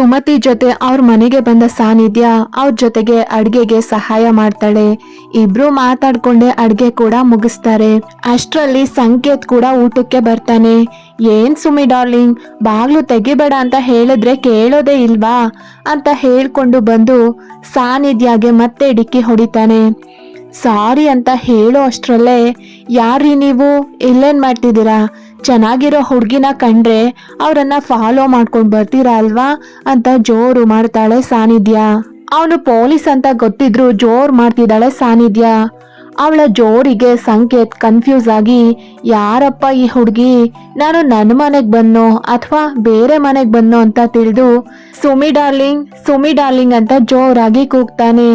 ಸುಮತಿ ಜೊತೆ ಅವ್ರ ಮನೆಗೆ ಬಂದ ಸಾನಿಧ್ಯ ಅವ್ರ ಜೊತೆಗೆ ಅಡ್ಗೆಗೆ ಸಹಾಯ ಮಾಡ್ತಾಳೆ. ಇಬ್ರು ಮಾತಾಡ್ಕೊಂಡೆ ಅಡ್ಗೆ ಕೂಡ ಮುಗಿಸ್ತಾರೆ. ಅಷ್ಟರಲ್ಲಿ ಸಂಕೇತ್ ಕೂಡ ಊಟಕ್ಕೆ ಬರ್ತಾನೆ. ಏನ್ ಸುಮಿ ಡಾರ್ಲಿಂಗ್, ಬಾಗ್ಲು ತೆಗಿಬೇಡ ಅಂತ ಹೇಳಿದ್ರೆ ಕೇಳೋದೇ ಇಲ್ವಾ? ಅಂತ ಹೇಳ್ಕೊಂಡು ಬಂದು ಸಾನಿಧ್ಯಗೆ ಮತ್ತೆ ಡಿಕ್ಕಿ ಹೊಡಿತಾನೆ. ಸಾರಿ ಅಂತ ಹೇಳೋ ಅಷ್ಟ್ರಲ್ಲೇ ಯಾರೀ ನೀವು? ಇಲ್ಲೇನ್ ಮಾಡ್ತಿದ್ದೀರಾ? ಚೆನ್ನಾಗಿರೋ ಹುಡುಗಿನ ಕಂಡ್ರೆ ಅವರನ್ನ ಫಾಲೋ ಮಾಡ್ಕೊಂಡು ಬರ್ತೀರಾ ಅಲ್ವಾ ಅಂತ ಜೋರು ಮಾಡ್ತಾಳೆ ಸಾನಿಧ್ಯ. ಅವನು ಪೊಲೀಸ್ ಅಂತ ಗೊತ್ತಿದ್ರು ಜೋರ್ ಮಾಡ್ತಿದ್ದಾಳೆ ಸಾನ್ನಿಧ್ಯ ಅವಳ ಜೋರಿಗೆ ಸಂಕೇತ್ ಕನ್ಫ್ಯೂಸ್ ಆಗಿ, ಯಾರಪ್ಪ ಈ ಹುಡುಗಿ? ನಾನು ನನ್ನ ಮನೆಗೆ ಬಂದೋ ಅಥವಾ ಬೇರೆ ಮನೆಗೆ ಬಂದೋ ಅಂತ ತಿಳಿದು, ಸುಮಿ ಡಾರ್ಲಿಂಗ್ ಸುಮಿ ಡಾರ್ಲಿಂಗ್ ಅಂತ ಜೋರಾಗಿ ಕೂಗ್ತಾನೆ.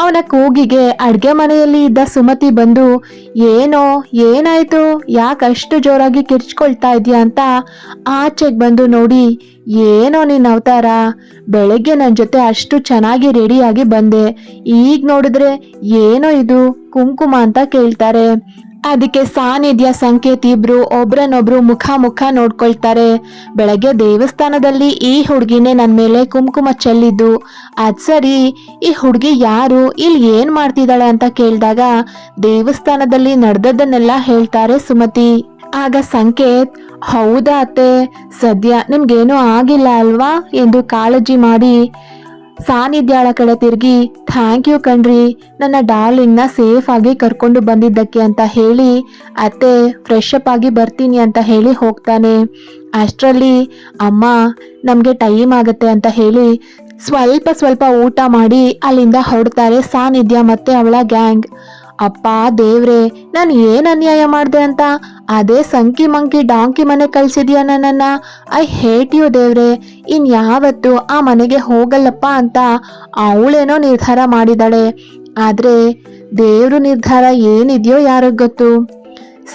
ಅವನ ಕೂಗಿಗೆ ಅಡ್ಗೆ ಮನೆಯಲ್ಲಿ ಇದ್ದ ಸುಮತಿ ಬಂದು, ಏನೋ, ಏನಾಯ್ತು? ಯಾಕಷ್ಟು ಜೋರಾಗಿ ಕಿರ್ಚ್ಕೊಳ್ತಾ ಇದ್ಯಾ? ಅಂತ ಆಚೆಗೆ ಬಂದು ನೋಡಿ ಏನೋ ನಿನ್ನ ಅವತಾರ? ಬೆಳಗ್ಗೆ ನನ್ನ ಜೊತೆ ಅಷ್ಟು ಚೆನ್ನಾಗಿ ರೆಡಿಯಾಗಿ ಬಂದೆ. ಈಗ ನೋಡಿದ್ರೆ ಏನೋ ಇದು ಕುಂಕುಮ ಅಂತ ಕೇಳ್ತಾರೆ. ಅದಕ್ಕೆ ಸಾನ್ನಿಧ್ಯ ಸಂಕೇತ್ ಇಬ್ರು ಒಬ್ರನ್ನೊಬ್ರು ಮುಖ ಮುಖ ನೋಡ್ಕೊಳ್ತಾರೆ. ಬೆಳಗ್ಗೆ ದೇವಸ್ಥಾನದಲ್ಲಿ ಈ ಹುಡುಗಿನೇ ನನ್ನ ಮೇಲೆ ಕುಂಕುಮ ಚೆಲ್ಲಿದ್ದು. ಅದ್ ಸರಿ, ಈ ಹುಡುಗಿ ಯಾರು ಇಲ್ಲಿ ಏನು ಮಾಡ್ತಿದ್ದಾಳೆ ಅಂತ ಕೇಳಿದಾಗ ದೇವಸ್ಥಾನದಲ್ಲಿ ನಡೆದದ್ದನ್ನೆಲ್ಲ ಹೇಳ್ತಾರೆ ಸುಮತಿ. ಆಗ ಸಂಕೇತ್ ಹೌದಾ ಅತ್ತೆ? ಸದ್ಯ ನಿಮ್ಗೇನೂ ಆಗಿಲ್ಲ ಅಲ್ವಾ? ಎಂದು ಕಾಳಜಿ ಮಾಡಿ ಸಾನಿಧ್ಯಾಳ ಕಡೆ ತಿರುಗಿ, ಥ್ಯಾಂಕ್ ಯು ಕಣ್ರಿ. ನನ್ನ ಡಾರ್ಲಿಂಗ್ನ ಸೇಫ್ ಆಗಿ ಕರ್ಕೊಂಡು ಬಂದಿದ್ದಕ್ಕೆ ಅಂತ ಹೇಳಿ, ಅತ್ತೆ, ಫ್ರೆಶ್ ಅಪ್ ಆಗಿ ಬರ್ತೀನಿ ಅಂತ ಹೇಳಿ ಹೋಗ್ತಾನೆ. ಅಷ್ಟರಲ್ಲಿ, ಅಮ್ಮ, ನಮಗೆ ಟೈಮ್ ಆಗುತ್ತೆ ಅಂತ ಹೇಳಿ, ಸ್ವಲ್ಪ ಸ್ವಲ್ಪ ಊಟ ಮಾಡಿ ಅಲ್ಲಿಂದ ಹೊರಡ್ತಾರೆ ಸಾನಿಧ್ಯ ಮತ್ತೆ ಅವಳ ಗ್ಯಾಂಗ್. ಅಪ್ಪ, ದೇವ್ರೆ, ನಾನು ಏನ್ ಅನ್ಯಾಯ ಮಾಡಿದೆ ಅಂತ? ಅದೇ ಸಂಕಿ ಮಂಕಿ ಡಾಂಕಿ ಮನೆ ಕಳ್ಸಿದ್ಯಾ ನನ್ನನ್ನ? ಐ ಹೇಟ್ ಯು ದೇವ್ರೆ, ಇನ್ ಯಾವತ್ತು ಆ ಮನೆಗೆ ಹೋಗಲ್ಲಪ್ಪ ಅಂತ ಅವಳೇನೋ ನಿರ್ಧಾರ ಮಾಡಿದಾಳೆ ಆದ್ರೆ ದೇವ್ರ ನಿರ್ಧಾರ ಏನಿದೆಯೋ ಯಾರಿಗೊತ್ತು ಗೊತ್ತು?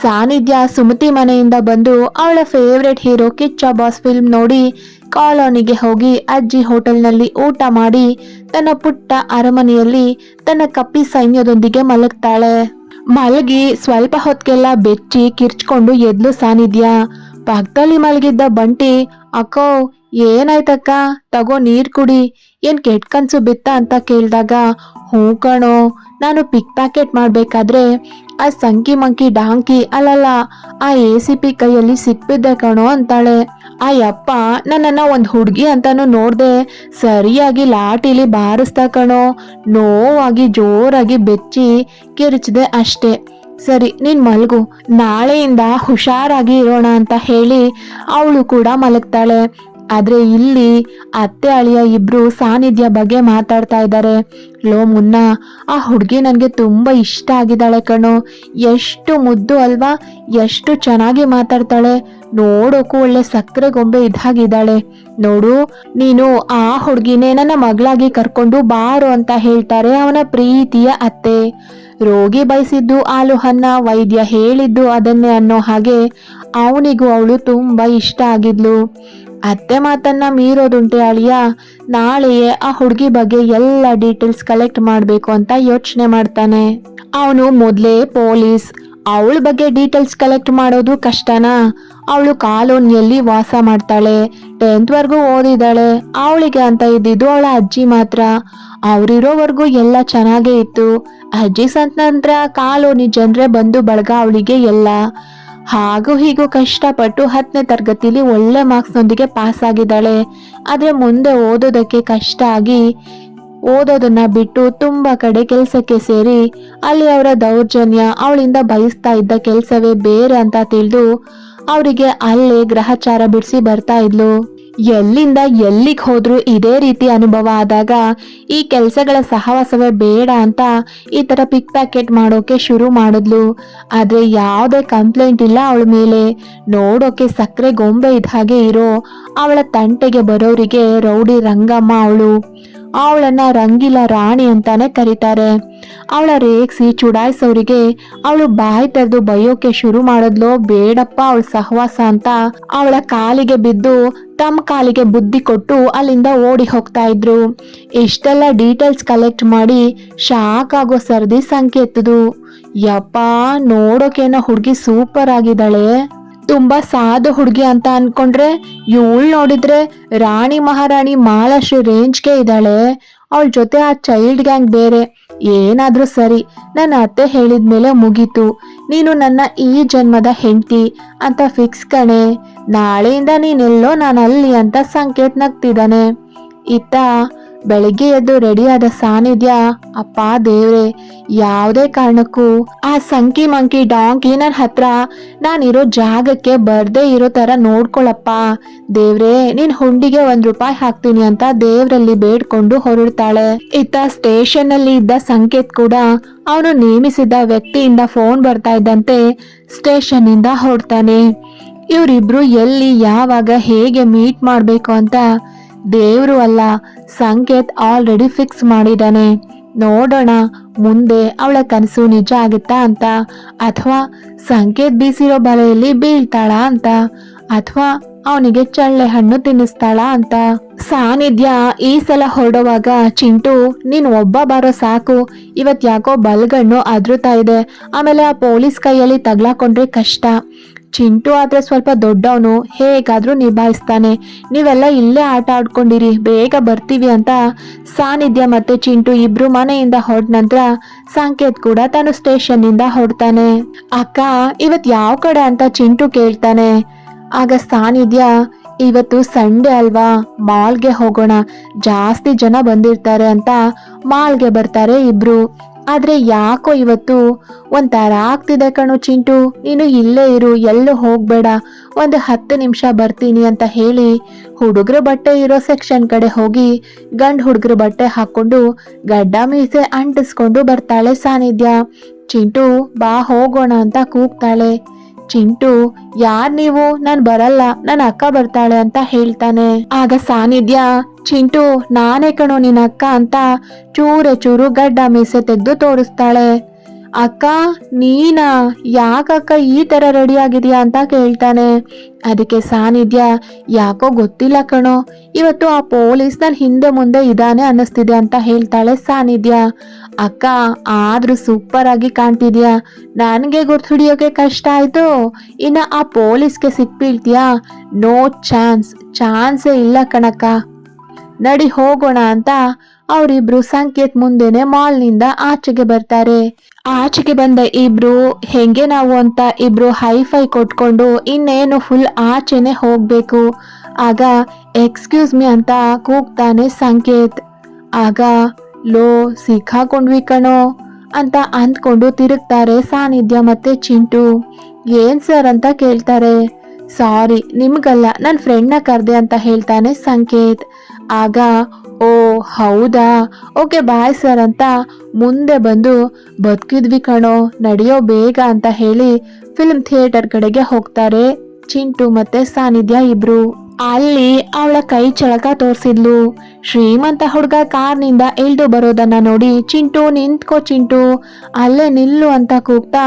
ಸಾನ್ನಿಧ್ಯ ಸುಮತಿ ಮನೆಯಿಂದ ಬಂದು ಅವಳ favourite hero Kiccha boss film ನೋಡಿ ಕಾಲೋನಿಗೆ ಹೋಗಿ ಅಜ್ಜಿ ಹೋಟೆಲ್ನಲ್ಲಿ ಊಟ ಮಾಡಿ ತನ್ನ ಪುಟ್ಟ ಅರಮನೆಯಲ್ಲಿ ತನ್ನ ಕಪ್ಪಿ ಸೈನ್ಯದೊಂದಿಗೆ ಮಲಗ್ತಾಳೆ. ಮಲಗಿ ಸ್ವಲ್ಪ ಹೊತ್ತಿಗೆಲ್ಲ ಬೆಚ್ಚಿ ಕಿರ್ಚ್ಕೊಂಡು ಎದ್ಲು ಸಾನಿಧ್ಯ. ಪಕ್ಕದಲ್ಲಿ ಮಲಗಿದ್ದ ಬಂಟಿ, ಅಕ್ಕೋ, ಏನಾಯ್ತಕ್ಕ? ತಗೋ ನೀರ್ ಕುಡಿ. ಏನ್ ಕೆಟ್ಟ ಕನ್ಸು ಬಿತ್ತ ಅಂತ ಕೇಳಿದಾಗ ಹ್ಞೂ ಕಣೋ, ನಾನು ಪಿಕ್ ಪ್ಯಾಕೆಟ್ ಮಾಡಬೇಕಾದ್ರೆ ಆ ಸಂಕಿ ಮಂಕಿ ಡಾಂಕಿ ಅಲ್ಲಲ್ಲ, ಆ ಎ ಸಿ ಪಿ ಕೈಯಲ್ಲಿ ಸಿಕ್ಬಿದ್ದೆ ಕಣೋ ಅಂತಾಳೆ. ಆ ಯಪ್ಪ, ನನ್ನನ್ನ ಒಂದು ಹುಡುಗಿ ಅಂತಾನು ನೋಡ್ದೆ, ಸರಿಯಾಗಿ ಲಾಟಿಲಿ ಬಾರಿಸ್ತಾ ಕಣೋ, ನೋವಾಗಿ ಜೋರಾಗಿ ಬೆಚ್ಚಿ ಕಿರಿಚ್ದೆ ಅಷ್ಟೇ. ಸರಿ, ನೀನ್ ಮಲಗು, ನಾಳೆಯಿಂದ ಹುಷಾರಾಗಿ ಇರೋಣ ಅಂತ ಹೇಳಿ ಅವಳು ಕೂಡ ಮಲಗ್ತಾಳೆ. ಆದ್ರೆ ಇಲ್ಲಿ ಅತ್ತೆ ಅಳಿಯ ಇಬ್ರು ಸಾನ್ನಿಧ್ಯ ಬಗ್ಗೆ ಮಾತಾಡ್ತಾ ಇದ್ದಾರೆ. ಲೋ ಮುನ್ನ, ಆ ಹುಡುಗಿ ನನಗೆ ತುಂಬಾ ಇಷ್ಟ ಆಗಿದ್ದಾಳೆ ಕಣೋ. ಎಷ್ಟು ಮುದ್ದು ಅಲ್ವಾ? ಎಷ್ಟು ಚೆನ್ನಾಗಿ ಮಾತಾಡ್ತಾಳೆ. ನೋಡೋಕು ಒಳ್ಳೆ ಸಕ್ಕರೆ ಗೊಂಬೆ ಇದ್ದಾಗಿದ್ದಾಳೆ ನೋಡು, ನೀನು ಆ ಹುಡುಗಿನೇ ನನ್ನ ಮಗಳಾಗಿ ಕರ್ಕೊಂಡು ಬಾರು ಅಂತ ಹೇಳ್ತಾರೆ ಅವನ ಪ್ರೀತಿಯ ಅತ್ತೆ. ರೋಗಿ ಬಯಸಿದ್ದು ಆಲು ಹನ್ನ ವೈದ್ಯ ಹೇಳಿದ್ದು ಅದನ್ನೇ ಅನ್ನೋ ಹಾಗೆ ಅವನಿಗೂ ಅವಳು ತುಂಬಾ ಇಷ್ಟ ಆಗಿದ್ಲು. ಅತ್ತೆ ಮಾತನ್ನ ಮೀರೋದುಂಟೆ ಅಳಿಯ? ನಾಳೆಯೇ ಆ ಹುಡುಗಿ ಬಗ್ಗೆ ಎಲ್ಲ ಡೀಟೇಲ್ಸ್ ಕಲೆಕ್ಟ್ ಮಾಡಬೇಕು ಅಂತ ಯೋಚನೆ ಮಾಡ್ತಾನೆ. ಅವನು ಮೊದಲೇ ಪೊಲೀಸ್. ಅವಳ ಬಗ್ಗೆ ಡೀಟೇಲ್ಸ್ ಕಲೆಕ್ಟ್ ಮಾಡೋದು ಕಷ್ಟನಾ? ಅವಳು ಕಾಲೋನಿಯಲ್ಲಿ ವಾಸ ಮಾಡ್ತಾಳೆ. ಟೆಂತ್ ವರ್ಗೂ ಓದಿದಾಳೆ. ಅವಳಿಗೆ ಅಂತ ಇದ್ದಿದ್ದು ಅವಳ ಅಜ್ಜಿ ಮಾತ್ರ. ಅವರಿರೋವರೆಗೂ ಎಲ್ಲ ಚೆನ್ನಾಗೇ ಇತ್ತು. ಅಜ್ಜಿ ಸಂತ ನಂತರ ಕಾಲೋನಿ ಜನರೇ ಬಂದು ಬಳಗ ಅವಳಿಗೆ ಎಲ್ಲ. ಹಾಗೂ ಹೀಗೂ ಕಷ್ಟಪಟ್ಟು ಹತ್ತನೇ ತರಗತಿಲಿ ಒಳ್ಳೆ ಮಾರ್ಕ್ಸ್ನೊಂದಿಗೆ ಪಾಸ್ ಆಗಿದ್ದಾಳೆ. ಆದರೆ ಮುಂದೆ ಓದೋದಕ್ಕೆ ಕಷ್ಟ ಆಗಿ ಓದೋದನ್ನ ಬಿಟ್ಟು ತುಂಬಾ ಕಡೆ ಕೆಲಸಕ್ಕೆ ಸೇರಿ ಅಲ್ಲಿ ಅವರ ದೌರ್ಜನ್ಯ, ಅವಳಿಂದ ಬಯಸ್ತಾ ಇದ್ದ ಕೆಲಸವೇ ಬೇರೆ ಅಂತ ತಿಳಿದು ಅವರಿಗೆ ಅಲ್ಲೇ ಗ್ರಹಚಾರ ಬಿಡಿಸಿ ಬರ್ತಾ ಇದ್ಲು. ಎಲ್ಲಿಂದ ಎಲ್ಲಿಗೆ ಹೋದ್ರು ಇದೇ ರೀತಿ ಅನುಭವ ಆದಾಗ ಈ ಕೆಲಸಗಳ ಸಹವಾಸವೇ ಬೇಡ ಅಂತ ಈ ತರ ಪಿಕ್ ಪ್ಯಾಕೆಟ್ ಮಾಡೋಕೆ ಶುರು ಮಾಡಿದ್ಲು. ಆದ್ರೆ ಯಾವುದೇ ಕಂಪ್ಲೇಂಟ್ ಇಲ್ಲ ಅವಳ ಮೇಲೆ. ನೋಡೋಕೆ ಸಕ್ಕರೆ ಗೊಂಬೆ ಇದ್ದ ಹಾಗೆ ಇರೋ ಅವಳ ತಂಟೆಗೆ ಬರೋರಿಗೆ ರೌಡಿ ರಂಗಮ್ಮ ಅವಳು. ಅವಳನ್ನ ರಂಗಿಲ ರಾಣಿ ಅಂತಾನೆ ಕರೀತಾರೆ. ಅವಳ ರೇಗ್ಸಿ ಚುಡಾಯಿಸೋರಿಗೆ ಅವಳು ಬಾಯಿ ತೆರೆದು ಬಯ್ಯೋಕೆ ಶುರು ಮಾಡಿದ್ಲೋ. ಬೇಡಪ್ಪ, ಅವಳ ಸಹವಾಸ ಅಂತ ಅವಳ ಕಾಲಿಗೆ ಬಿದ್ದು ತಮ್ಮ ಕಾಲಿಗೆ ಬುದ್ಧಿ ಕೊಟ್ಟು ಅಲ್ಲಿಂದ ಓಡಿ ಹೋಗ್ತಾ ಇದ್ರು. ಇಷ್ಟೆಲ್ಲ ಡೀಟೇಲ್ಸ್ ಕಲೆಕ್ಟ್ ಮಾಡಿ ಶಾಕ್ ಆಗೋ ಸರ್ದಿ ಸಂಕೇತದು ಯಪ್ಪ, ನೋಡೋಕೇನೋ ಹುಡುಗಿ ಸೂಪರ್ ಆಗಿದ್ದಾಳೆ. ತುಂಬಾ ಸಾಧು ಹುಡುಗಿ ಅಂತ ಅನ್ಕೊಂಡ್ರೆ ಇವಳು ನೋಡಿದ್ರೆ ರಾಣಿ ಮಹಾರಾಣಿ ಮಾಲಾಶ್ರೀ ರೇಂಜ್ಗೆ ಇದ್ದಾಳೆ. ಅವಳ ಜೊತೆ ಆ ಚೈಲ್ಡ್ ಗ್ಯಾಂಗ್ ಬೇರೆ. ಏನಾದ್ರೂ ಸರಿ ನನ್ನ ಅತ್ತೆ ಹೇಳಿದ ಮೇಲೆ ಮುಗೀತು. ನೀನು ನನ್ನ ಈ ಜನ್ಮದ ಹೆಂಡತಿ ಅಂತ ಫಿಕ್ಸ್ ಕಣೆ. ನಾಳೆಯಿಂದ ನೀನೆಲ್ಲೋ ನಾನು ಅಲ್ಲಿ ಅಂತ ಸಂಕೇತ ನಗ್ತಿದ್ದಾನೆ ಇತ್ತ ಬೆಳಿಗ್ಗೆ ಎದ್ದು ರೆಡಿಯಾದ ಸಾನಿಧ್ಯ ಅಪ್ಪ ದೇವ್ರೆ, ಯಾವುದೇ ಕಾರಣಕ್ಕೂ ಆ ಸಂಕಿ ಮಂಕಿ ಡಾಂಕಿ ನನ್ನ ಹತ್ರ ನಾನಿರೋ ಜಾಗಕ್ಕೆ ಬರ್ದೇ ಇರೋ ತರ ನೋಡ್ಕೊಳಪ್ಪ. ದೇವ್ರೆ, ನಿನ್ ಹುಂಡಿಗೆ ಒಂದ್ ರೂಪಾಯಿ ಹಾಕ್ತೀನಿ ಅಂತ ದೇವ್ರಲ್ಲಿ ಬೇಡ್ಕೊಂಡು ಹೊರಡ್ತಾಳೆ. ಇತ್ತ ಸ್ಟೇಷನ್ ಅಲ್ಲಿ ಇದ್ದ ಸಂಕೇತ್ ಕೂಡ ಅವನು ನೇಮಿಸಿದ ವ್ಯಕ್ತಿಯಿಂದ ಫೋನ್ ಬರ್ತಾ ಇದ್ದಂತೆ ಸ್ಟೇಷನ್ ಇಂದ ಹೊರಡ್ತಾನೆ. ಇವರಿಬ್ರು ಎಲ್ಲಿ, ಯಾವಾಗ, ಹೇಗೆ ಮೀಟ್ ಮಾಡ್ಬೇಕು ಅಂತ ದೇವ್ರು ಅಲ್ಲ. ಸಂಕೇತ್ ಆಲ್ರೆಡಿ ಫಿಕ್ಸ್ ಮಾಡಿದಾನೆ. ನೋಡೋಣ, ಮುಂದೆ ಅವಳ ಕನಸು ನಿಜ ಆಗುತ್ತಾ ಅಂತ. ಅಥವಾ ಸಂಕೇತ್ ಬೀಸಿರೋ ಬಲೆಯಲ್ಲಿ ಬೀಳ್ತಾಳ ಅಂತ. ಅಥವಾ ಅವನಿಗೆ ಚಳ್ಳೆ ಹಣ್ಣು ತಿನ್ನಿಸ್ತಾಳ ಅಂತ. ಸಾನಿಧ್ಯ, ಈ ಸಲ ಹೊರಡುವಾಗ ಚಿಂಟು, ನೀನು ಒಬ್ಬ ಬಾರೋ ಸಾಕು. ಇವತ್ ಯಾಕೋ ಬಲ್ಗಣ್ಣು ಅದ್ರುತ್ತಾ ಇದೆ. ಆಮೇಲೆ ಆ ಪೊಲೀಸ್ ಕೈಯಲ್ಲಿ ತಗ್ಲಾಕೊಂಡ್ರೆ ಕಷ್ಟ. ಚಿಂಟು ಆದ್ರೆ ಸ್ವಲ್ಪ ದೊಡ್ಡವನು, ಹೇಗಾದ್ರೂ ನಿಭಾಯಿಸ್ತಾನೆ. ನೀವೆಲ್ಲ ಇಲ್ಲೇ ಆಟ ಆಡ್ಕೊಂಡಿರಿ, ಬೇಗ ಬರ್ತೀವಿ ಅಂತ ಸಾನಿಧ್ಯ ಮತ್ತೆ ಚಿಂಟು ಇಬ್ರು ಮನೆಯಿಂದ ಹೊರಟ ನಂತರ ಸಂಕೇತ್ ಕೂಡ ತಾನು ಸ್ಟೇಷನ್ ಇಂದ ಹೊರಡ್ತಾನೆ. ಅಕ್ಕ, ಇವತ್ ಯಾವ ಕಡೆ ಅಂತ ಚಿಂಟು ಕೇಳ್ತಾನೆ. ಆಗ ಸಾನಿಧ್ಯ, ಇವತ್ತು ಸಂಡೇ ಅಲ್ವಾ, ಮಾಲ್ಗೆ ಹೋಗೋಣ, ಜಾಸ್ತಿ ಜನ ಬಂದಿರ್ತಾರೆ ಅಂತ ಮಾಲ್ಗೆ ಬರ್ತಾರೆ ಇಬ್ರು. ಆದ್ರೆ ಯಾಕೋ ಇವತ್ತು ಒಂಥರ ಆಗ್ತಿದೆ ಕಣು ಚಿಂಟು. ನೀನು ಇಲ್ಲೇ ಇರು, ಎಲ್ಲೂ ಹೋಗ್ಬೇಡ. ಒಂದು ಹತ್ತು ನಿಮಿಷ ಬರ್ತೀನಿ ಅಂತ ಹೇಳಿ ಹುಡುಗರ ಬಟ್ಟೆ ಇರೋ ಸೆಕ್ಷನ್ ಕಡೆ ಹೋಗಿ ಗಂಡ್ ಹುಡುಗರ ಬಟ್ಟೆ ಹಾಕೊಂಡು ಗಡ್ಡ ಮೀಸೆ ಅಂಟಿಸ್ಕೊಂಡು ಬರ್ತಾಳೆ ಸಾನಿಧ್ಯ. ಚಿಂಟು, ಬಾ ಹೋಗೋಣ ಅಂತ ಕೂಗ್ತಾಳೆ. ಚಿಂಟು, ಯಾರ್ ನೀವು? ನಾನ್ ಬರಲ್ಲ. ನನ್ನ ಅಕ್ಕ ಬರ್ತಾಳೆ ಅಂತ ಹೇಳ್ತಾನೆ. ಆಗ ಸಾನ್ನಿಧ್ಯ ಚಿಂಟು, ನಾನೇ ಕಣೋ ನಿನ್ನ ಅಕ್ಕ ಅಂತ ಚೂರೆ ಚೂರು ಗಡ್ಡ ಮೀಸೆ ತೆಗೆದು ತೋರಿಸ್ತಾಳೆ. ಅಕ್ಕ, ನೀನಾ ಯಾಕಕ್ಕ ಈ ತರ ರೆಡಿ ಆಗಿದ್ಯಾ ಅಂತ ಕೇಳ್ತಾನೆ. ಅದಕ್ಕೆ ಸಾನಿಧ್ಯ, ಯಾಕೋ ಗೊತ್ತಿಲ್ಲ ಕಣೋ. ಇವತ್ತು ಆ ಪೊಲೀಸ್ ನನ್ ಹಿಂದೆ ಮುಂದೆ ಇದಾನೆ ಅನ್ನಿಸ್ತಿದೆ ಅಂತ ಹೇಳ್ತಾಳೆ ಸಾನಿಧ್ಯ. ಅಕ್ಕ, ಆದ್ರೂ ಸೂಪರ್ ಆಗಿ ಕಾಣ್ತಿದ್ಯಾ? ನನಗೆ ಗುರ್ತು ಹಿಡಿಯೋಕೆ ಕಷ್ಟ ಆಯ್ತು. ಇನ್ನ ಆ ಪೊಲೀಸ್ಗೆ ಸಿಕ್ಬೀಳ್ತೀಯಾ ನೋ ಚಾನ್ಸ್ ಚಾನ್ಸೇ ಇಲ್ಲ ಕಣಕ್ಕ. ನಡಿ ಹೋಗೋಣ ಅಂತ ಅವರಿಬ್ರು ಸಂಕೇತ್ ಮುಂದೆನೆ ಮಾಲ್ನಿಂದ ಆಚೆಗೆ ಬರ್ತಾರೆ. ಆಚೆಗೆ ಬಂದ ಇಬ್ರು, ಹೆಂಗೆ ನಾವು ಅಂತ ಇಬ್ರು ಹೈಫೈ ಕೊಟ್ಕೊಂಡು ಇನ್ನೇನು ಫುಲ್ ಆಚೆನೆ ಹೋಗ್ಬೇಕು? ಆಗ, ಎಕ್ಸ್ಕ್ಯೂಸ್ ಮಿ ಅಂತ ಕೂಗ್ತಾನೆ ಸಂಕೇತ್. ಆಗ, ಲೋ, ಸಿಕ್ಕಾಕೊಂಡ್ವಿ ಕಣೋ ಅಂತ ಅಂದ್ಕೊಂಡು ತಿರುಗ್ತಾರೆ ಸಾನಿಧ್ಯ ಮತ್ತೆ ಚಿಂಟು. ಏನ್ ಸರ್ ಅಂತ ಕೇಳ್ತಾರೆ. ಸಾರಿ, ನಿಮಗಲ್ಲ ನನ್ನ ಫ್ರೆಂಡ್ನ ಕರ್ದೆ ಅಂತ ಹೇಳ್ತಾನೆ ಸಂಕೇತ್. ಆಗ, ಓ, ಹೌದಾ? ಓಕೆ, ಬಾಯ್ ಸರ್ ಅಂತ ಮುಂದೆ ಬಂದು, ಬದುಕಿದ್ವಿ ಕಣೋ, ನಡೆಯೋ ಬೇಗ ಅಂತ ಹೇಳಿ ಫಿಲ್ಮ್ ಥಿಯೇಟರ್ ಕಡೆಗೆ ಹೋಗ್ತಾರೆ ಚಿಂಟು ಮತ್ತೆ ಸಾನಿಧ್ಯ ಇಬ್ರು. ಅಲ್ಲಿ ಅವಳ ಕೈ ಚಳಕ ತೋರ್ಸಿದ್ಲು. ಶ್ರೀಮಂತ ಹುಡುಗ ಕಾರ್ನಿಂದ ಇಳ್ದು ಬರೋದನ್ನ ನೋಡಿ ಚಿಂಟು ನಿಂತ್ಕೋ ಚಿಂಟು, ಅಲ್ಲೇ ನಿಲ್ಲು ಅಂತ ಕೂಗ್ತಾ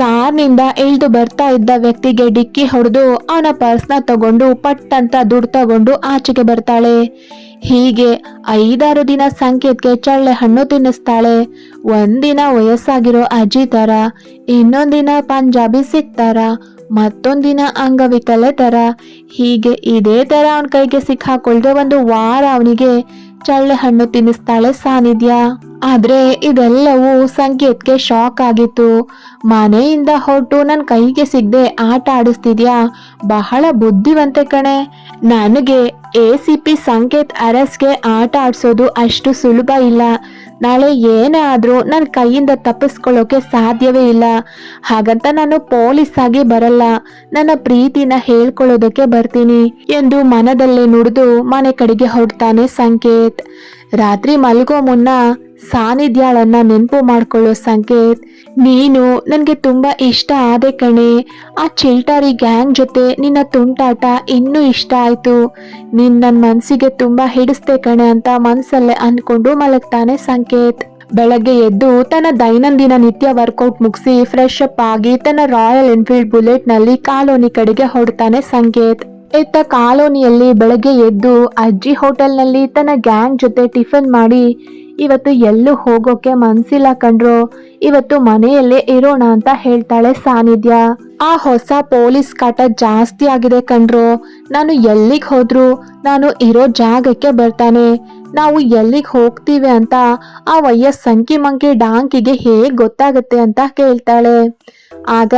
ಕಾರ್ನಿಂದ ಇಳ್ದು ಬರ್ತಾ ಇದ್ದ ವ್ಯಕ್ತಿಗೆ ಡಿಕ್ಕಿ ಹೊಡೆದು ಅವನ ಪರ್ಸ್ನ ತಗೊಂಡು ಪಟ್ ಅಂತ ದುಡ್ಡು ತಗೊಂಡು ಆಚೆಗೆ ಬರ್ತಾಳೆ. ಹೀಗೆ ಐದಾರು ದಿನ ಸಂಕೇತ್ಗೆ ಚಳ್ಳೆ ಹಣ್ಣು ತಿನ್ನಿಸ್ತಾಳೆ. ಒಂದಿನ ವಯಸ್ಸಾಗಿರೋ ಅಜ್ಜಿ ತರ ಇನ್ನೊಂದಿನ ಪಂಜಾಬಿ ಸಿಕ್ತಾರ. ಮತ್ತೊಂದಿನ ಅಂಗವಿಕಲತರ ಹೀಗೆ ಇದೇ ತರ ಅವನ ಕೈಗೆ ಸಿಕ್ಕಾಕೊಳ್ದೆ ಒಂದು ವಾರ ಅವನಿಗೆ ಚಳ್ಳೆ ಹಣ್ಣು ತಿನ್ನಿಸ್ತಾಳೆ ಸಾನಿಧ್ಯ. ಆದ್ರೆ ಇದೆಲ್ಲವೂ ಸಂಕೇತ್ಗೆ ಶಾಕ್ ಆಗಿತ್ತು. ಮನೆಯಿಂದ ಹೊರಟು ನನ್ನ ಕೈಗೆ ಸಿಗದೆ ಆಟ ಆಡಿಸ್ತಿದ್ಯಾ? ಬಹಳ ಬುದ್ಧಿವಂತೆ ಕಣೆ. ನನಗೆ ಎ ಸಿ ಪಿ ಸಂಕೇತ್ ಅರಸ್ಗೆ ಆಟ ಆಡಿಸೋದು ಅಷ್ಟು ಸುಲಭ ಇಲ್ಲ. ನಾಳೆ ಏನೇ ಆದ್ರೂ ನನ್ನ ಕೈಯಿಂದ ತಪ್ಪಿಸ್ಕೊಳ್ಳೋಕೆ ಸಾಧ್ಯವೇ ಇಲ್ಲ. ಹಾಗಂತ ನಾನು ಪೊಲೀಸ್ ಆಗಿ ಬರಲ್ಲ. ನನ್ನ ಪ್ರೀತಿನ ಹೇಳ್ಕೊಳ್ಳೋದಕ್ಕೆ ಬರ್ತೀನಿ ಎಂದು ಮನದಲ್ಲೇ ನುಡಿದು ಮನೆ ಕಡೆಗೆ ಹೊರಡ್ತಾನೆ ಸಂಕೇತ್. ರಾತ್ರಿ ಮಲಗೋ ಮುನ್ನ ಸಾನ್ನಿಧ್ಯಾಳನ್ನ ನೆನಪು ಮಾಡ್ಕೊಳ್ಳೋ ಸಂಕೇತ್, ನೀನು ನನಗೆ ತುಂಬಾ ಇಷ್ಟ ಆದೆ ಕಣೆ. ಆ ಚಿಲ್ಟಾರಿ ಗ್ಯಾಂಗ್ ಜೊತೆ ನಿನ್ನ ತುಂಟಾಟ ಇನ್ನೂ ಇಷ್ಟ ಆಯ್ತು. ನೀನ್ ನನ್ನ ಮನಸ್ಸಿಗೆ ತುಂಬಾ ಹಿಡಿಸ್ದೆ ಕಣೆ ಅಂತ ಮನಸ್ಸಲ್ಲೇ ಅಂದ್ಕೊಂಡು ಮಲಗ್ತಾನೆ ಸಂಕೇತ್. ಬೆಳಗ್ಗೆ ಎದ್ದು ತನ್ನ ದೈನಂದಿನ ನಿತ್ಯ ವರ್ಕೌಟ್ ಮುಗಿಸಿ ಫ್ರೆಶ್ ಅಪ್ ಆಗಿ ತನ್ನ ರಾಯಲ್ ಎನ್ಫೀಲ್ಡ್ ಬುಲೆಟ್ನಲ್ಲಿ ಕಾಲೋನಿ ಕಡೆಗೆ ಹೊಡ್ತಾನೆ ಸಂಕೇತ್. ಇತ್ತ ಕಾಲೋನಿಯಲ್ಲಿ ಬೆಳಗ್ಗೆ ಎದ್ದು ಅಜ್ಜಿ ಹೋಟೆಲ್ನಲ್ಲಿ ತನ್ನ ಗ್ಯಾಂಗ್ ಜೊತೆ ಟಿಫನ್ ಮಾಡಿ ಇವತ್ತು ಎಲ್ಲೂ ಹೋಗೋಕೆ ಮನ್ಸಿಲ್ಲ ಕಣ್ರೋ. ಇವತ್ತು ಮನೆಯಲ್ಲೇ ಇರೋಣ ಅಂತ ಹೇಳ್ತಾಳೆ ಸಾನಿಧ್ಯ. ಆ ಹೊಸ ಪೊಲೀಸ್ ಕಾಟ ಜಾಸ್ತಿ ಆಗಿದೆ ಕಣ್ರೋ. ನಾನು ಎಲ್ಲಿಗೆ ಹೋದ್ರು? ನಾನು ಇರೋ ಜಾಗಕ್ಕೆ ಬರ್ತಾನೆ. ನಾವು ಎಲ್ಲಿಗೆ ಹೋಗ್ತೀವಿ ಅಂತ ಆ ವಯ್ಯ ಸಂಕಿ ಮಂಕಿ ಡಾಂಕಿಗೆ ಹೇಗೆ ಗೊತ್ತಾಗುತ್ತೆ ಅಂತ ಕೇಳ್ತಾಳೆ. ಆಗ,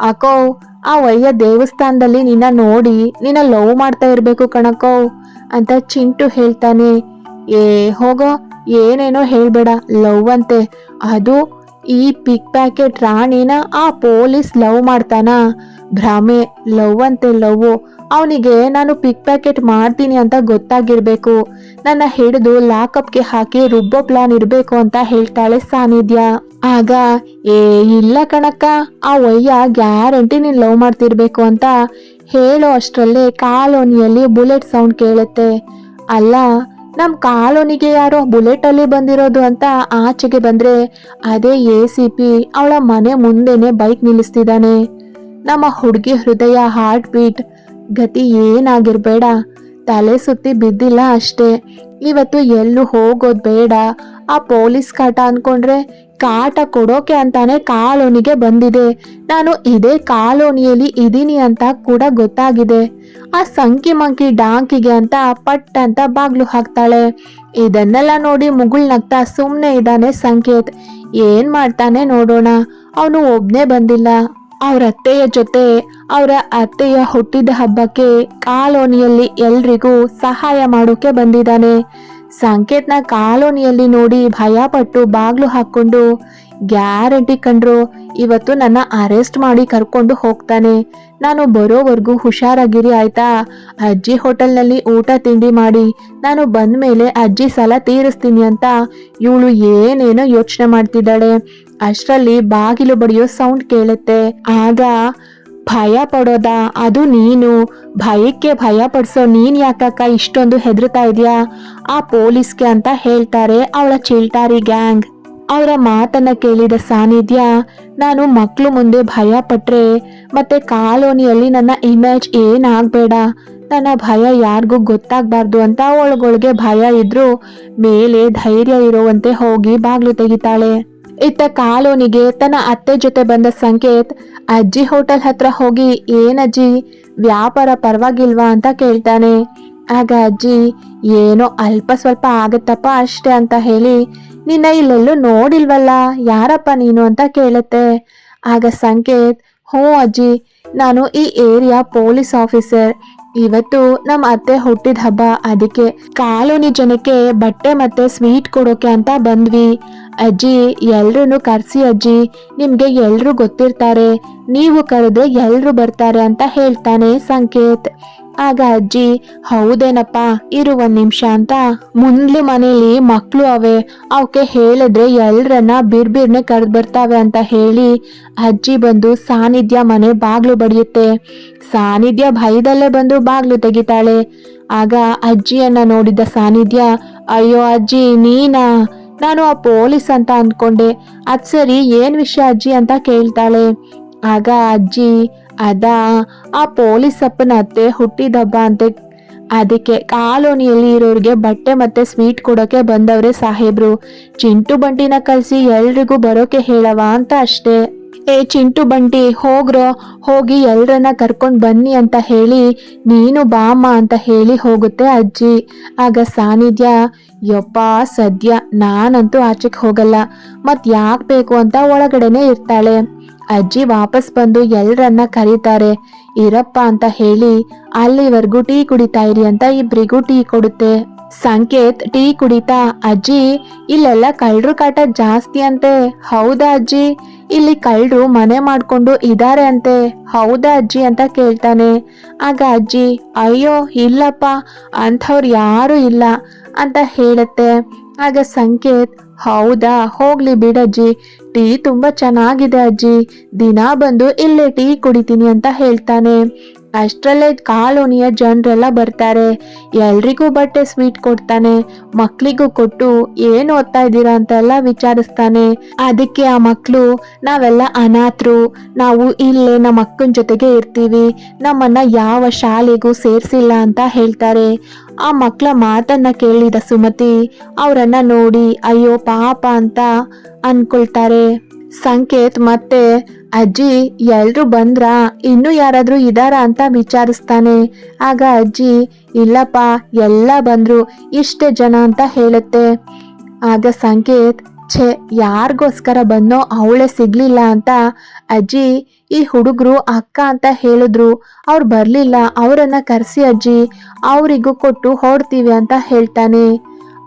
ಅಕೋ, ಆ ವಯ್ಯ ದೇವಸ್ಥಾನದಲ್ಲಿ ನಿನ್ನ ನೋಡಿ ನಿನ್ನ ಲವ್ ಮಾಡ್ತಾ ಇರಬೇಕು ಕಣಕೋ ಅಂತ ಚಿಂಟು ಹೇಳ್ತಾನೆ. ಏ, ಹೋಗೋ ಏನೇನೋ ಹೇಳಬೇಡ, ಲವ್ ಅಂತೆ. ಅದು ಈ ಪಿಕ್ ಪ್ಯಾಕೆಟ್ ರಾಣಿನ ಆ ಪೊಲೀಸ್ ಲವ್ ಮಾಡ್ತಾನ? ಭ್ರಮೆ, ಲವ್ ಅಂತೆ ಲವ್ ಅವನಿಗೆ ನಾನು ಪಿಕ್ ಪ್ಯಾಕೆಟ್ ಮಾಡ್ತೀನಿ ಅಂತ ಗೊತ್ತಾಗಿರ್ಬೇಕು. ನನ್ನ ಹಿಡಿದು ಲಾಕಪ್ಗೆ ಹಾಕಿ ರುಬ್ಬೋ ಪ್ಲಾನ್ ಇರಬೇಕು ಅಂತ ಹೇಳ್ತಾಳೆ ಸಾನಿಧ್ಯ. ಆಗ, ಏ, ಇಲ್ಲ ಕಣಕ್ಕ, ಆ ವಯ್ಯ ಗ್ಯಾರಂಟಿ ನೀನು ಲವ್ ಮಾಡ್ತಿರ್ಬೇಕು ಅಂತ ಹೇಳೋ ಅಷ್ಟ್ರಲ್ಲೇ ಕಾಲೋನಿಯಲ್ಲಿ ಬುಲೆಟ್ ಸೌಂಡ್ ಕೇಳುತ್ತೆ. ಅಲ್ಲ ನಮ್ ಕಾಲೋನಿಗೆ ಯಾರೋ ಬುಲೆಟ್ ಅಲ್ಲಿ ಬಂದಿರೋದು ಅಂತ ಆಚೆಗೆ ಬಂದ್ರೆ ಅದೇ ಎ ಸಿ ಪಿ ಅವಳ ಮನೆ ಮುಂದೆನೆ ಬೈಕ್ ನಿಲ್ಲಿಸ್ತಿದ್ದಾನೆ. ನಮ್ಮ ಹುಡುಗಿ ಹೃದಯ ಹಾರ್ಟ್ ಬೀಟ್ ಗತಿ ಏನಾಗಿರ್ಬೇಡ, ತಲೆ ಸುತ್ತಿ ಬಿದ್ದಿಲ್ಲ ಅಷ್ಟೇ. ಇವತ್ತು ಎಲ್ಲೂ ಹೋಗೋದು ಬೇಡ, ಆ ಪೊಲೀಸ್ ಕಾಟ ಅನ್ಕೊಂಡ್ರೆ ಕಾಟ ಕೊಡೋಕೆ ಅಂತಾನೆ ಕಾಲೋನಿಗೆ ಬಂದಿದೆ. ನಾನು ಇದೇ ಕಾಲೋನಿಯಲ್ಲಿ ಇದ್ದೀನಿ ಅಂತ ಕೂಡ ಗೊತ್ತಾಗಿದೆ. ಆ ಸಂಕಿ ಮಂಕಿ ಡಾಂಕಿಗೆ ಅಂತ ಪಟ್ ಅಂತ ಬಾಗ್ಲು ಹಾಕ್ತಾಳೆ. ಇದನ್ನೆಲ್ಲ ನೋಡಿ ಮುಗುಳ್ ನಗ್ತಾ ಸುಮ್ನೆ ಇದ್ದಾನೆ ಸಂಕೇತ್. ಏನ್ ಮಾಡ್ತಾನೆ ನೋಡೋಣ. ಅವನು ಒಬ್ನೇ ಬಂದಿಲ್ಲ. ಅವ್ರ ಅತ್ತೆಯ ಜೊತೆ, ಅವರ ಅತ್ತೆಯ ಹುಟ್ಟಿದ ಹಬ್ಬಕ್ಕೆ ಕಾಲೋನಿಯಲ್ಲಿ ಎಲ್ರಿಗೂ ಸಹಾಯ ಮಾಡೋಕೆ ಬಂದಿದ್ದಾನೆ. ಸಂಕೇತ್ನ ಕಾಲೋನಿಯಲ್ಲಿ ನೋಡಿ ಭಯಪಟ್ಟು ಬಾಗ್ಲು ಹಾಕೊಂಡು ಗ್ಯಾರಂಟಿ ಕಂಡ್ರು ಇವತ್ತು ನನ್ನ ಅರೆಸ್ಟ್ ಮಾಡಿ ಕರ್ಕೊಂಡು ಹೋಗ್ತಾನೆ. ನಾನು ಬರೋವರೆಗೂ ಹುಷಾರಾಗಿರಿ ಆಯ್ತಾ? ಅಜ್ಜಿ ಹೋಟೆಲ್ನಲ್ಲಿ ಊಟ ತಿಂಡಿ ಮಾಡಿ, ನಾನು ಬಂದ ಮೇಲೆ ಅಜ್ಜಿ ಸಲ ತೀರಿಸ್ತೀನಿ ಅಂತ ಇವಳು ಏನೇನೋ ಯೋಚನೆ ಮಾಡ್ತಿದ್ದಾಳೆ. ಅಷ್ಟರಲ್ಲಿ ಬಾಗಿಲು ಬಡಿಯೋ ಸೌಂಡ್ ಕೇಳುತ್ತೆ. ಆಗ ಭಯ ಪಡೋದ ಅದು ನೀನು. ಭಯಕ್ಕೆ ಭಯ ಪಡಿಸೋ ನೀನ್ ಯಾಕಕ್ಕ ಇಷ್ಟೊಂದು ಹೆದರ್ತಾ ಇದೆಯಾ? ಆ ಪೊಲೀಸ್ಗೆ ಅಂತ ಹೇಳ್ತಾರೆ ಅವಳ ಚಿಲ್ಟಾರಿ ಗ್ಯಾಂಗ್. ಅವರ ಮಾತನ್ನ ಕೇಳಿದ ಸಾನ್ನಿಧ್ಯ ನಾನು ಮಕ್ಕಳು ಮುಂದೆ ಭಯ ಪಟ್ರೆ ಮತ್ತೆ ಕಾಲೋನಿಯಲ್ಲಿ ನನ್ನ ಇಮೇಜ್ ಏನಾಗಬೇಡ? ನನ್ನ ಭಯ ಯಾರಿಗೂ ಗೊತ್ತಾಗಬಾರ್ದು ಅಂತ ಒಳಗೊಳಗೆ ಭಯ ಇದ್ರು ಮೇಲೆ ಧೈರ್ಯ ಇರುವಂತೆ ಹೋಗಿ ಬಾಗ್ಲು ತೆಗಿತಾಳೆ. ಇತ್ತ ಕಾಲೋನಿಗೆ ತನ್ನ ಅತ್ತೆ ಜೊತೆ ಬಂದ ಸಂಕೇತ್ ಅಜ್ಜಿ ಹೋಟೆಲ್ ಹತ್ರ ಹೋಗಿ ಏನಜ್ಜಿ ವ್ಯಾಪಾರ ಪರವಾಗಿಲ್ವಾ? ಅಂತ ಕೇಳ್ತಾನೆ. ಆಗ ಅಜ್ಜಿ, ಏನೋ ಅಲ್ಪ ಸ್ವಲ್ಪ ಆಗತ್ತಪ್ಪ ಅಷ್ಟೇ ಅಂತ ಹೇಳಿ, ನಿನ್ನ ಇಲ್ಲೆಲ್ಲೂ ನೋಡಿಲ್ವಲ್ಲ, ಯಾರಪ್ಪ ನೀನು? ಅಂತ ಕೇಳುತ್ತೆ. ಆಗ ಸಂಕೇತ್, ಹ್ಞೂ ಅಜ್ಜಿ, ನಾನು ಈ ಏರಿಯಾ ಪೊಲೀಸ್ ಆಫೀಸರ್. ಇವತ್ತು ನಮ್ಮ ಅತ್ತೆ ಹುಟ್ಟಿದ ಹಬ್ಬ, ಅದಕ್ಕೆ ಕಾಲೋನಿ ಜನಕ್ಕೆ ಬಟ್ಟೆ ಮತ್ತೆ ಸ್ವೀಟ್ ಕೊಡೋಕೆ ಅಂತ ಬಂದ್ವಿ. ಅಜ್ಜಿ ಎಲ್ರೂ ಕರೆಸಿ ಅಜ್ಜಿ, ನಿಮಗೆ ಎಲ್ಲರೂ ಗೊತ್ತಿರ್ತಾರೆ, ನೀವು ಕರೆದ್ರೆ ಎಲ್ಲರೂ ಬರ್ತಾರೆ ಅಂತ ಹೇಳ್ತಾನೆ ಸಂಕೇತ್. ಆಗ ಅಜ್ಜಿ, ಹೌದೇನಪ್ಪ, ಇರು ಒಂದ್ ನಿಮಿಷ ಅಂತ ಮುಂದ್ಲು ಮನೇಲಿ ಮಕ್ಕಳು ಅವೆ ಅವಕ್ಕೆ ಹೇಳಿದ್ರೆ ಎಲ್ರನ್ನ ಬಿರ್ಬಿರ್ನೆ ಕರೆದು ಬರ್ತಾವೆ ಅಂತ ಹೇಳಿ ಅಜ್ಜಿ ಬಂದು ಸಾನಿಧ್ಯ ಮನೆ ಬಾಗ್ಲು ಬಡಿಯುತ್ತೆ. ಸಾನಿಧ್ಯ ಭಯದಲ್ಲೇ ಬಂದು ಬಾಗ್ಲು ತೆಗಿತಾಳೆ. ಆಗ ಅಜ್ಜಿಯನ್ನ ನೋಡಿದ ಸಾನಿಧ್ಯ, ಅಯ್ಯೋ ಅಜ್ಜಿ, ನೀನಾ? ನಾನು ಆ ಪೊಲೀಸ್ ಅಂತ ಅಂದ್ಕೊಂಡೆ ಅದ್ ಸರಿ, ಏನ್ ವಿಷಯ ಅಜ್ಜಿ ಅಂತ ಕೇಳ್ತಾಳೆ. ಆಗ ಅಜ್ಜಿ, ಅದಾ, ಆ ಪೊಲೀಸ್ ಅಪ್ಪನ ಅತ್ತೆ ಹುಟ್ಟಿದಬ್ಬ ಅಂತೆ. ಅದಕ್ಕೆ ಕಾಲೋನಿಯಲ್ಲಿ ಇರೋರಿಗೆ ಬಟ್ಟೆ ಮತ್ತೆ ಸ್ವೀಟ್ ಕೊಡೋಕೆ ಬಂದವ್ರೆ ಸಾಹೇಬ್ರು. ಚಿಂಟು ಬಂಟಿನ ಕಳ್ಸಿ ಎಲ್ರಿಗೂ ಬರೋಕೆ ಹೇಳವಾ ಅಂತ ಅಷ್ಟೇ. ಏ ಚಿಂಟು ಬಂಟಿ, ಹೋಗ್ರೋ, ಹೋಗಿ ಎಲ್ರನ್ನ ಕರ್ಕೊಂಡು ಬನ್ನಿ ಅಂತ ಹೇಳಿ, ನೀನು ಬಾಮ್ಮ ಅಂತ ಹೇಳಿ ಹೋಗುತ್ತೆ ಅಜ್ಜಿ. ಆಗ ಸಾನಿಧ್ಯ, ಯಪ್ಪ ಸದ್ಯ ನಾನಂತೂ ಆಚೆಗೆ ಹೋಗಲ್ಲ, ಮತ್ ಯಾಕ್ ಬೇಕು ಅಂತ ಒಳಗಡೆನೆ ಇರ್ತಾಳೆ. ಅಜ್ಜಿ ವಾಪಸ್ ಬಂದು ಎಲ್ಲರನ್ನ ಕರೀತಾರೆ, ಇರಪ್ಪ ಅಂತ ಹೇಳಿ, ಅಲ್ಲಿವರೆಗೂ ಟೀ ಕುಡಿತಾ ಇರಿ ಅಂತ ಇಬ್ಬರಿಗೂ ಟೀ ಕೊಡುತ್ತೆ. ಸಂಕೇತ್ ಟೀ ಕುಡಿತಾ, ಅಜ್ಜಿ, ಇಲ್ಲೆಲ್ಲ ಕಳ್ಳರು ಕಾಟ ಜಾಸ್ತಿ ಅಂತೆ. ಹೌದಾ ಅಜ್ಜಿ, ಇಲ್ಲಿ ಕಳ್ಳರು ಮನೆ ಮಾಡ್ಕೊಂಡು ಇದ್ದಾರೆ ಅಂತೆ. ಹೌದಾ ಅಜ್ಜಿ ಅಂತ ಕೇಳ್ತಾನೆ. ಆಗ ಅಜ್ಜಿ, ಅಯ್ಯೋ, ಇಲ್ಲಪ್ಪ, ಅಂಥವ್ರು ಯಾರು ಇಲ್ಲ ಅಂತ ಹೇಳುತ್ತೆ. ಆಗ ಸಂಕೇತ್, ಹೌದಾ, ಹೋಗ್ಲಿ ಬಿಡಜ್ಜಿ ಟೀ ತುಂಬಾ ಚೆನ್ನಾಗಿದೆ ಅಜ್ಜಿ, ದಿನ ಬಂದು ಇಲ್ಲೇ ಟೀ ಕುಡಿತೀನಿ ಅಂತ ಹೇಳ್ತಾನೆ. ಅಷ್ಟರಲ್ಲೇ ಕಾಲೋನಿಯ ಜನರೆಲ್ಲ ಬರ್ತಾರೆ. ಎಲ್ರಿಗೂ ಬಟ್ಟೆ ಸ್ವೀಟ್ ಕೊಡ್ತಾನೆ. ಮಕ್ಕಳಿಗೂ ಕೊಟ್ಟು ಏನು ಓದ್ತಾ ಇದ್ದೀರಾ ಅಂತೆಲ್ಲ ವಿಚಾರಿಸ್ತಾನೆ. ಅದಕ್ಕೆ ಆ ಮಕ್ಕಳು ನಾವೆಲ್ಲ ಅನಾಥರು. ನಾವು ಇಲ್ಲೇ ನಮ್ಮ ಅಕ್ಕನ ಜೊತೆಗೆ ಇರ್ತೀವಿ. ನಮ್ಮನ್ನ ಯಾವ ಶಾಲೆಗೂ ಸೇರಿಸಿಲ್ಲ ಅಂತ ಹೇಳ್ತಾರೆ. ಆ ಮಕ್ಕಳ ಮಾತನ್ನ ಕೇಳಿದ ಸುಮತಿ, ಅವರನ್ನ ನೋಡಿ, ಅಯ್ಯೋ ಪಾಪ ಅಂತ ಅನ್ಕೊಳ್ತಾರೆ. ಸಂಕೇತ್ ಮತ್ತೆ ಅಜ್ಜಿ, ಎಲ್ರು ಬಂದ್ರಾ ಇನ್ನು ಯಾರಾದ್ರೂ ಇದಾರ ಅಂತ ವಿಚಾರಿಸ್ತಾನೆ. ಆಗ ಅಜ್ಜಿ, ಇಲ್ಲಪ್ಪ, ಎಲ್ಲ ಬಂದ್ರು, ಇಷ್ಟೇ ಜನ ಅಂತ ಹೇಳುತ್ತೆ. ಆಗ ಸಂಕೇತ್, ಛೇ, ಯಾರಿಗೋಸ್ಕರ ಬಂದೋ ಅವಳೇ ಸಿಗ್ಲಿಲ್ಲ ಅಂತ ಅಜ್ಜಿ, ಈ ಹುಡುಗರು ಅಕ್ಕ ಅಂತ ಹೇಳಿದ್ರು. ಅವ್ರು ಬರಲಿಲ್ಲ, ಅವರನ್ನ ಕರೆಸಿ ಅಜ್ಜಿ, ಅವರಿಗೂ ಕೊಟ್ಟು ಹೊಡ್ತೀವಿ ಅಂತ ಹೇಳ್ತಾನೆ.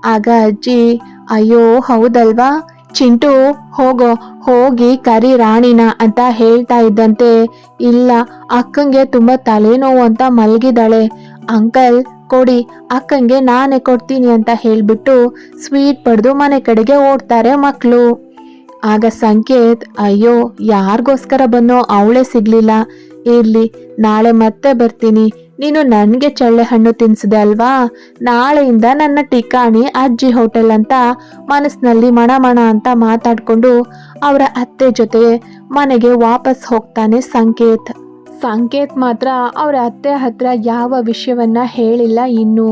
ಆಗ ಅಜ್ಜಿ, ಅಯ್ಯೋ, ಹೌದಲ್ವಾ? ಚಿಂಟು, ಹೋಗೋ, ಹೋಗಿ ಕರಿ ರಾಣಿನ ಅಂತ ಹೇಳ್ತಾ ಇದ್ದಂತೆ. ಇಲ್ಲ, ಅಕ್ಕಂಗೆ ತುಂಬಾ ತಲೆನೋವು ಅಂತ ಮಲಗಿದಾಳೆ. ಅಂಕಲ್, ಕೊಡಿ, ಅಕ್ಕಂಗೆ ನಾನೇ ಕೊಡ್ತೀನಿ ಅಂತ ಹೇಳಿಬಿಟ್ಟು ಸ್ವೀಟ್ ಪಡೆದು ಮನೆ ಕಡೆಗೆ ಓಡ್ತಾರೆ ಮಕ್ಕಳು ಆಗ ಸಂಕೇತ್, ಅಯ್ಯೋ, ಯಾರಿಗೋಸ್ಕರ ಬಂದೋ ಅವಳೇ ಸಿಗ್ಲಿಲ್ಲ. ಇರಲಿ, ನಾಳೆ ಮತ್ತೆ ಬರ್ತೀನಿ. ನೀನು ನನಗೆ ಚಳ್ಳೆ ಹಣ್ಣು ತಿನ್ಸಿದೆ ಅಲ್ವಾ? ನಾಳೆಯಿಂದ ನನ್ನ ಠಿಕಾಣಿ ಅಜ್ಜಿ ಹೋಟೆಲ್ ಅಂತ ಮನಸ್ಸಿನಲ್ಲಿ ಮಣ ಮಣ ಅಂತ ಮಾತಾಡ್ಕೊಂಡು ಅವರ ಅತ್ತೆ ಜೊತೆ ಮನೆಗೆ ವಾಪಸ್ ಹೋಗ್ತಾನೆ ಸಂಕೇತ್. ಸಂಕೇತ್ ಮಾತ್ರ ಅವರ ಅತ್ತೆ ಹತ್ರ ಯಾವ ವಿಷಯವನ್ನ ಹೇಳಿಲ್ಲ ಇನ್ನು.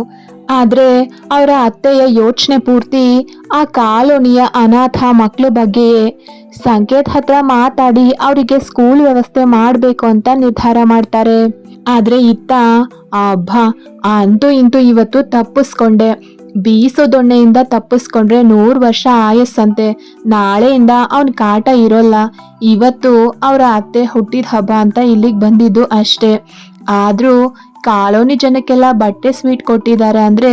ಆದ್ರೆ ಅವರ ಅತ್ತೆಯ ಯೋಚನೆ ಪೂರ್ತಿ ಆ ಕಾಲೋನಿಯ ಅನಾಥ ಮಕ್ಕಳ ಬಗ್ಗೆಯೇ. ಸಂಕೇತ್ ಹತ್ರ ಮಾತಾಡಿ ಅವರಿಗೆ ಸ್ಕೂಲ್ ವ್ಯವಸ್ಥೆ ಮಾಡಬೇಕು ಅಂತ ನಿರ್ಧಾರ ಮಾಡ್ತಾರೆ. ಆದ್ರೆ ಇತ್ತ ಅಬ್ಬ ಅಂತೂ ಇಂತೂ ಇವತ್ತು ತಪ್ಪಿಸ್ಕೊಂಡೆ. ಬೀಸೋ ದೊಣ್ಣೆಯಿಂದ ತಪ್ಪಿಸ್ಕೊಂಡ್ರೆ ನೂರು ವರ್ಷ ಆಯಸ್ಸಂತೆ. ನಾಳೆಯಿಂದ ಅವನ ಕಾಟ ಇರೋಲ್ಲ. ಇವತ್ತು ಅವರ ಅತ್ತೆ ಹುಟ್ಟಿದ ಹಬ್ಬ ಅಂತ ಇಲ್ಲಿಗೆ ಬಂದಿದ್ದು ಅಷ್ಟೇ. ಆದರೂ ಕಾಲೋನಿ ಜನಕ್ಕೆಲ್ಲ ಬಟ್ಟೆ ಸ್ವೀಟ್ ಕೊಟ್ಟಿದ್ದಾರೆ ಅಂದ್ರೆ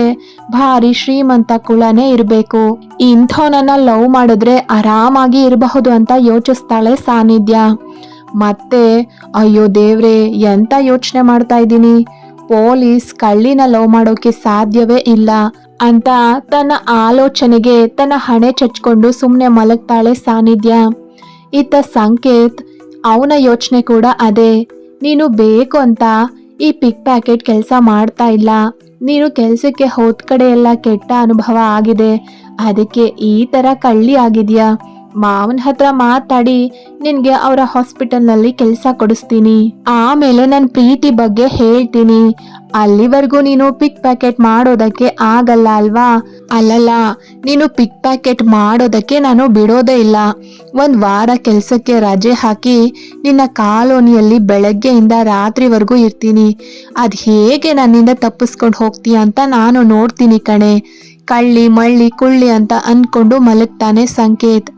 ಭಾರಿ ಶ್ರೀಮಂತ ಕುಳನೇ ಇರಬೇಕು. ಇಂಥವನನ್ನ ಲವ್ ಮಾಡಿದ್ರೆ ಆರಾಮಾಗಿ ಇರಬಹುದು ಅಂತ ಯೋಚಿಸ್ತಾಳೆ ಸಾನ್ನಿಧ್ಯ ಮತ್ತೆ, ಅಯ್ಯೋ ದೇವ್ರೆ, ಎಂತ ಯೋಚನೆ ಮಾಡ್ತಾ ಇದ್ದೀನಿ? ಪೊಲೀಸ್ ಕಳ್ಳಿನ ಲವ್ ಮಾಡೋಕೆ ಸಾಧ್ಯವೇ ಇಲ್ಲ ಅಂತ ತನ್ನ ಆಲೋಚನೆಗೆ ತನ್ನ ಹಣೆ ಚಚ್ಕೊಂಡು ಸುಮ್ಮನೆ ಮಲಗ್ತಾಳೆ ಸಾನಿಧ್ಯ. ಇತ್ತ ಸಂಕೇತ್, ಅವನ ಯೋಚನೆ ಕೂಡ ಅದೇ. ನೀನು ಬೇಕು ಅಂತ ಈ ಪಿಕ್ ಪ್ಯಾಕೆಟ್ ಕೆಲಸ ಮಾಡ್ತಾ ಇಲ್ಲ. ನೀನು ಕೆಲಸಕ್ಕೆ ಹೋದ ಕಡೆ ಎಲ್ಲ ಕೆಟ್ಟ ಅನುಭವ ಆಗಿದೆ. ಅದಕ್ಕೆ ಈ ತರ ಕಳ್ಳಿ ಆಗಿದ್ಯಾ? ಮಾವನ ಹತ್ರ ಮಾತಾಡಿ, ನಿನ್ಗೆ ಅವರ ಹಾಸ್ಪಿಟಲ್ನಲ್ಲಿ ಕೆಲಸ ಕೊಡಿಸ್ತೀನಿ. ಆಮೇಲೆ ನನ್ನ ಪ್ರೀತಿ ಬಗ್ಗೆ ಹೇಳ್ತೀನಿ. ಅಲ್ಲಿವರೆಗೂ ನೀನು ಪಿಕ್ ಪ್ಯಾಕೆಟ್ ಮಾಡೋದಕ್ಕೆ ಆಗಲ್ಲ ಅಲ್ವಾ? ಅಲ್ಲಲ್ಲ, ನೀನು ಪಿಕ್ ಪ್ಯಾಕೆಟ್ ಮಾಡೋದಕ್ಕೆ ನಾನು ಬಿಡೋದೇ ಇಲ್ಲ. ಒಂದ್ ವಾರ ಕೆಲಸಕ್ಕೆ ರಜೆ ಹಾಕಿ ನಿನ್ನ ಕಾಲೋನಿಯಲ್ಲಿ ಬೆಳಗ್ಗೆಯಿಂದ ರಾತ್ರಿವರೆಗೂ ಇರ್ತೀನಿ. ಅದ್ ಹೇಗೆ ನನ್ನಿಂದ ತಪ್ಪಿಸ್ಕೊಂಡು ಹೋಗ್ತೀಯ ಅಂತ ನಾನು ನೋಡ್ತೀನಿ ಕಣೆ. ಕಳ್ಳಿ ಮಳ್ಳಿ ಕುಳ್ಳಿ ಅಂತ ಅನ್ಕೊಂಡು ಮಲಗ್ತಾನೆ ಸಂಕೇತ್.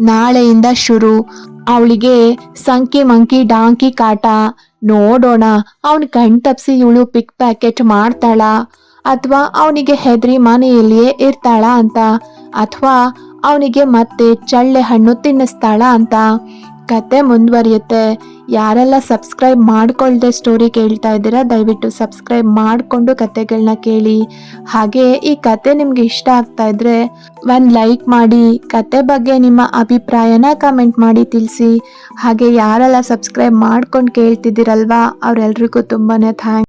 ನಾಳೆಯಿಂದ ಶುರು. ಅವಳಿಗೆ ಸಂಕಿ ಮಂಕಿ ಡಾಂಕಿ ಕಾಟ. ನೋಡೋಣ, ಅವನ್ ಕಣ್ ತಪ್ಸಿ ಇವಳು ಪಿಕ್ ಪ್ಯಾಕೆಟ್ ಮಾಡ್ತಾಳ. ಅಥವಾ ಅವನಿಗೆ ಹೆದರಿ ಮನೆಯಲ್ಲಿಯೇ ಇರ್ತಾಳ ಅಂತ. ಅಥವಾ ಅವನಿಗೆ ಮತ್ತೆ ಚಳ್ಳೆ ಹಣ್ಣು ತಿನ್ನಿಸ್ತಾಳ ಅಂತ. ಕತೆ ಮುಂದುವರಿಯುತ್ತೆ. ಯಾರೆಲ್ಲ ಸಬ್ಸ್ಕ್ರೈಬ್ ಮಾಡ್ಕೊಳ್ದೆ ಸ್ಟೋರಿ ಕೇಳ್ತಾ ಇದ್ದೀರಾ, ದಯವಿಟ್ಟು ಸಬ್ಸ್ಕ್ರೈಬ್ ಮಾಡಿಕೊಂಡು ಕತೆಗಳನ್ನ ಕೇಳಿ. ಹಾಗೆ ಈ ಕತೆ ನಿಮ್ಗೆ ಇಷ್ಟ ಆಗ್ತಾ ಇದ್ರೆ ಒಂದು ಲೈಕ್ ಮಾಡಿ, ಕತೆ ಬಗ್ಗೆ ನಿಮ್ಮ ಅಭಿಪ್ರಾಯನ ಕಮೆಂಟ್ ಮಾಡಿ ತಿಳಿಸಿ. ಹಾಗೆ ಯಾರೆಲ್ಲ ಸಬ್ಸ್ಕ್ರೈಬ್ ಮಾಡ್ಕೊಂಡು ಕೇಳ್ತಿದ್ದೀರಲ್ವಾ, ಅವರೆಲ್ರಿಗೂ ತುಂಬಾ ಥ್ಯಾಂಕ್ಸ್